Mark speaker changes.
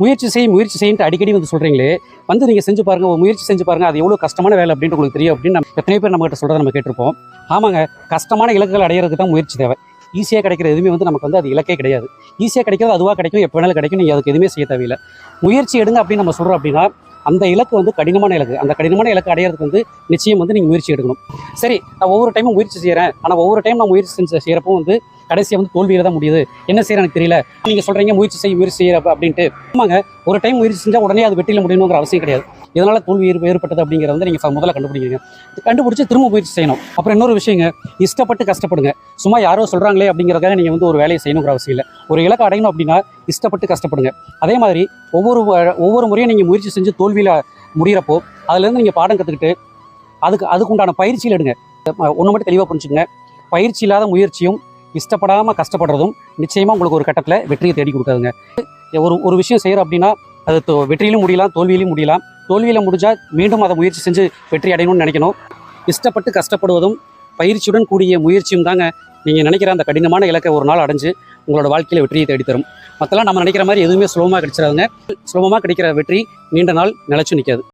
Speaker 1: முயற்சி செய் முயற்சி செய்யிட்டு அடிக்கடி வந்து சொல்கிறீங்களே வந்து நீங்கள் செஞ்சு பாருங்க முயற்சி செஞ்சு பாருங்கள் அது எவ்வளோ கஷ்டமான வேலை அப்படின்ட்டு உங்களுக்கு தெரியும் அப்படின்னு நம்ம எத்தனை பேர் நம்மகிட்ட சொல்கிறத நம்ம கேட்டிருப்போம். ஆமாங்க கஷ்டமான இலக்குகள் அடையிறதுக்கு தான் முயற்சி தேவை. ஈஸியாக கிடைக்கிற எதுவுமே வந்து நமக்கு வந்து அது இலக்கே கிடையாது. ஈஸியாக கிடைக்கிறது அதுவாக கிடைக்கும் எப்போ வேணாலும் கிடைக்கும் நீங்கள் அதுக்கு எதுவுமே செய்ய தேவையில்லை. முயற்சி எடுங்க அப்படின்னு நம்ம சொல்கிறோம் அப்படின்னா அந்த இலக்கு வந்து கடினமான இலக்கு. அந்த கடினமான இலக்கு அடையிறதுக்கு வந்து நிச்சயம் வந்து நீங்கள் முயற்சி எடுக்கணும். சரி நான் ஒவ்வொரு டைமும் முயற்சி செய்கிறேன் ஆனால் ஒவ்வொரு டைம் நான் முயற்சி செஞ்சு செய்கிறப்போ வந்து கடைசியாக வந்து தோல்வியில் தான் முடியுது. என்ன செய்ய எனக்கு தெரியல. நீங்கள் சொல்கிறீங்க முயற்சி செய்ய முயற்சி செய்ய அப்படின்ட்டு. ஆமாங்க ஒரு டைம் முயற்சி செஞ்சால் உடனே அது வெற்றியில் முடியணுங்கிற அவசியம் கிடையாது. இதனால் தோல்வி ஏற்பட்டது அப்படிங்கிறத வந்து நீங்கள் முதல்ல கண்டுபிடிக்கிறீங்க கண்டுபிடிச்சி திரும்ப முயற்சி செய்யணும். அப்புறம் இன்னொரு விஷயங்க இஷ்டப்பட்டு கஷ்டப்படுங்க. சும்மா யாரோ சொல்கிறாங்களே அப்படிங்கிறதுக்காக நீங்கள் வந்து ஒரு வேலையை செய்யணுங்கிற அவசியம் இல்லை. ஒரு இலக்கு அடையணும் அப்படின்னா இஷ்டப்பட்டு கஷ்டப்படுங்க. அதே மாதிரி ஒவ்வொரு ஒவ்வொரு முறையும் நீங்கள் முயற்சி செஞ்சு தோல்வியில் முடிகிறப்போ அதுலேருந்து நீங்கள் பாடம் கற்றுக்கிட்டு அதுக்கு அதுக்குண்டான பயிற்சியில் எடுங்க. ஒன்று மட்டும் தெளிவாக புரிஞ்சுக்கங்க. பயிற்சி இல்லாத முயற்சியும் இஷ்டப்படாமல் கஷ்டப்படுறதும் நிச்சயமாக உங்களுக்கு ஒரு கட்டத்தில் வெற்றியை தேடி கொடுக்காதுங்க. ஒரு ஒரு விஷயம் செய்கிறோம் அப்படின்னா அது தோ- வெற்றியிலும் முடியலாம் தோல்வியிலும் முடியலாம். தோல்வியில் முடிஞ்சால் மீண்டும் அதை முயற்சி செஞ்சு வெற்றி அடையணும்னு நினைக்கணும். இஷ்டப்பட்டு கஷ்டப்படுவதும் பயிற்சியுடன் கூடிய முயற்சியும் தாங்க நீங்கள் நினைக்கிற அந்த கடினமான இலக்கை ஒரு நாள் அடைஞ்சு உங்களோட வாழ்க்கையில் வெற்றியை தேடித்தரும் மற்றெல்லாம் நம்ம நினைக்கிற மாதிரி எதுவுமே சுலபமாக கிடைச்சிடாதுங்க. சுலபமாக கிடைக்கிற வெற்றி நீண்ட நாள் நிலச்சி நிற்காது